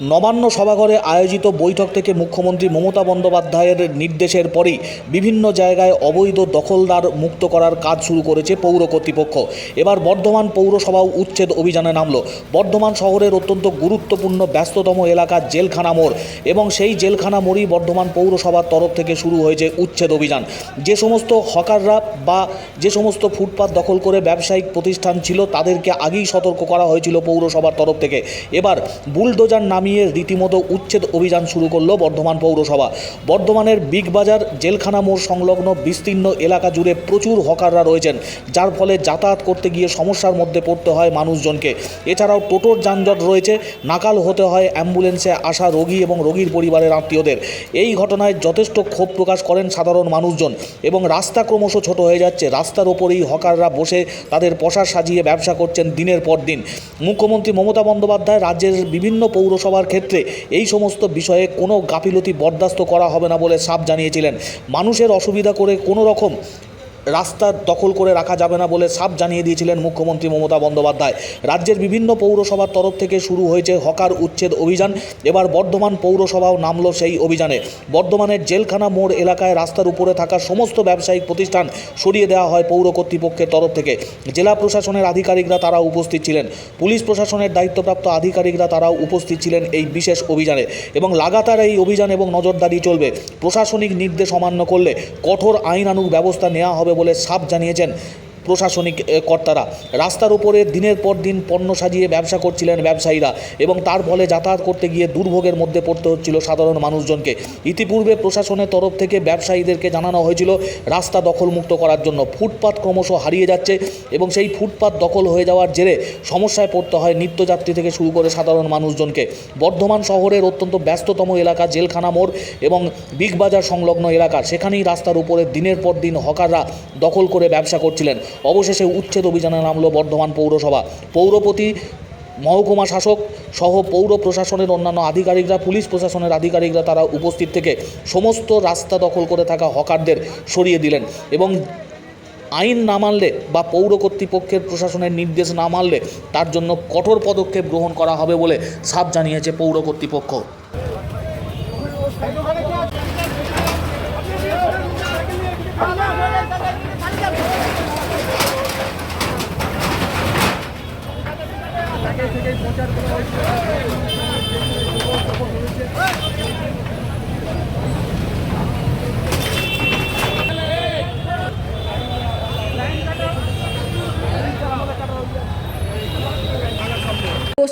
নবান্ন সভাঘরে আয়োজিত বৈঠক থেকে মুখ্যমন্ত্রী মমতা বন্দ্যোপাধ্যায়ের নির্দেশের পরেই বিভিন্ন জায়গায় অবৈধ দখলদার মুক্ত করার কাজ শুরু করেছে পৌর কর্তৃপক্ষ। এবার বর্ধমান পৌরসভাও উচ্ছেদ অভিযানে নামলো। বর্ধমান শহরের অত্যন্ত গুরুত্বপূর্ণ, ব্যস্ততম এলাকা জেলখানা মোড় এবং সেই জেলখানা মোড়ই বর্ধমান পৌরসভার তরফ থেকে শুরু হয়েছে উচ্ছেদ অভিযান। যে সমস্ত হকাররা বা যে সমস্ত ফুটপাত দখল করে ব্যবসায়িক প্রতিষ্ঠান ছিল তাদেরকে আগেই সতর্ক করা হয়েছিল পৌরসভার তরফ থেকে। এবার বুলডোজার নামিয়ে রীতিমতো উচ্ছেদ অভিযান শুরু করল বর্ধমান পৌরসভা। বর্ধমানের বিগ বাজার, জেলখানা মোড় সংলগ্ন বিস্তীর্ণ এলাকা জুড়ে প্রচুর হকাররা রয়েছেন, যার ফলে যাতায়াত করতে গিয়ে সমস্যার মধ্যে পড়তে হয় মানুষজনকে। এছাড়াও টোটোর যানজট রয়েছে, নাকাল হতে হয় অ্যাম্বুলেন্সে আসা রোগী এবং রোগীর পরিবারের আত্মীয়দের। এই ঘটনায় যথেষ্ট ক্ষোভ প্রকাশ করেন সাধারণ মানুষজন এবং রাস্তা ক্রমশ ছোট হয়ে যাচ্ছে। রাস্তার ওপরেই হকাররা বসে তাদের পোশাক সাজিয়ে ব্যবসা করছেন দিনের পর দিন। মুখ্যমন্ত্রী মমতা বন্দ্যোপাধ্যায় রাজ্যের বিভিন্ন পৌরসভার ক্ষেত্রে এই সমস্ত বিষয়ে কোনো গাফিলতি বরদাস্ত করা হবে না বলে সাপ জানিয়েছিলেন। মানুষের অসুবিধা করে কোনো রকম রাস্তা দখল করে রাখা যাবে না বলে সাফ জানিয়ে দিয়েছিলেন মুখ্যমন্ত্রী মমতা বন্দ্যোপাধ্যায়। রাজ্যের বিভিন্ন পৌরসভার তরফ থেকে শুরু হয়েছে হকার উচ্ছেদ অভিযান। এবার বর্ধমান পৌরসভাও নামলো সেই অভিযানে। বর্ধমানের জেলখানা মোড় এলাকায় রাস্তার উপরে থাকা সমস্ত ব্যবসায়িক প্রতিষ্ঠান সরিয়ে দেওয়া হয় পৌর কর্তৃপক্ষের তরফ থেকে। জেলা প্রশাসনের আধিকারিকরা তারা উপস্থিত ছিলেন। পুলিশ প্রশাসনের দায়িত্বপ্রাপ্ত আধিকারিকরা তারাও উপস্থিত ছিলেন এই বিশেষ অভিযানে এবং লাগাতার এই অভিযান এবং নজরদারি চলবে। প্রশাসনিক নির্দেশ অমান্য করলে কঠোর আইনানুগ ব্যবস্থা নেওয়া হবে বলে সাফ জানিয়েছেন প্রশাসনিক কর্তারা। রাস্তার উপরে দিনের পর দিন পণ্য সাজিয়ে ব্যবসা করছিলেন ব্যবসায়ীরা এবং তার ফলে যাতায়াত করতে গিয়ে দুর্ভোগের মধ্যে পড়তে হচ্ছিল সাধারণ মানুষজনকে। ইতিপূর্বে প্রশাসনের তরফ থেকে ব্যবসায়ীদেরকে জানানো হয়েছিল রাস্তা দখলমুক্ত করার জন্য। ফুটপাত ক্রমশ হারিয়ে যাচ্ছে এবং সেই ফুটপাত দখল হয়ে যাওয়ার জেরে সমস্যায় পড়তে হয় নিত্যযাত্রী থেকে শুরু করে সাধারণ মানুষজনকে। বর্ধমান শহরের অত্যন্ত ব্যস্ততম এলাকা জেলখানা মোড় এবং বিগ বাজার সংলগ্ন এলাকা। সেখানেই রাস্তার উপরে দিনের পর দিন হকাররা দখল করে ব্যবসা করছিলেন। অবশেষে উচ্ছেদ অভিযানে নামলো বর্ধমান পৌরসভা। পৌরপতি, মহকুমা শাসক সহ পৌর প্রশাসনের অন্যান্য আধিকারিকরা, পুলিশ প্রশাসনের আধিকারিকরা তারা উপস্থিত থেকে সমস্ত রাস্তা দখল করে থাকা হকারদের সরিয়ে দিলেন এবং আইন না মানলে বা পৌর কর্তৃপক্ষের প্রশাসনের নির্দেশ না মানলে তার জন্য কঠোর পদক্ষেপ গ্রহণ করা হবে বলে সাফ জানিয়েছে পৌর কর্তৃপক্ষ। Thank you.